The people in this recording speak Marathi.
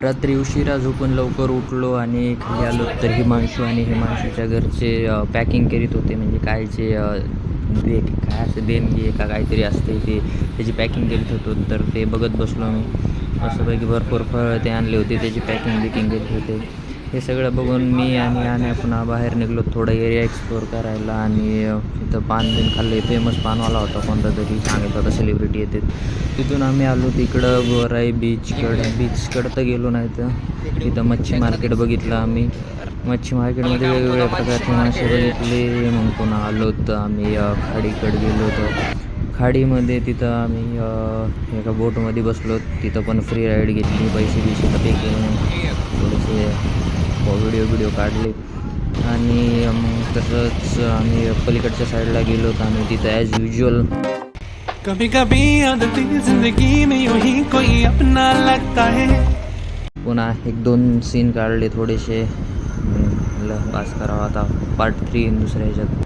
रात्री उशिरा झोपून लवकर उठलो आणि खाली आलो तर हिमांशू आणि हिमांशूच्या घरचे पॅकिंग करीत होते. म्हणजे काय जे दे काय असं देणगी आहे का काहीतरी असते ते. त्याची पॅकिंग करीत होतो. तर ते बघत बसलो मी मस्तपैकी भरपूर फळ ते आणले होते. त्याची पॅकिंग बिकिंग करीत होते. हे सगळं बघून मी आणि आणि पुन्हा बाहेर निघलो थोडा एरिया एक्सप्लोअर करायला आणि तिथं पान बिन खाल्ले फेमस पानवाला होता कोणता तरी सांगितलं होता सेलिब्रिटी येते. तिथून आम्ही आलो तिकडं गोराई बीचकडं बीचकडं तर गेलो नाही तर. तिथं मच्छी मार्केट बघितलं आम्ही. मच्छी मार्केटमध्ये वेगवेगळ्या प्रकारचे मासे बघितले. मग पुन्हा आलो तर आम्ही खाडीकडे गेलो होतो. खाडीमध्ये तिथं आम्ही एका बोटमध्ये बसलो. तिथं पण फ्री राईड घेतली. पैसे बिसे पे केले थोडेसे व्हिडिओ व्हिडिओ काढले. आणि मग तसंच आम्ही पलीकडच्या साईडला गेलो तर आम्ही तिथं ॲज युजल कभी कभी आदत जिंदगी में यूं ही कोई अपना लगता है। पुन्हा एक दोन सीन काढले थोडेसे. पास करावा आता. पार्ट थ्री दुसऱ्या ह्याच्यात.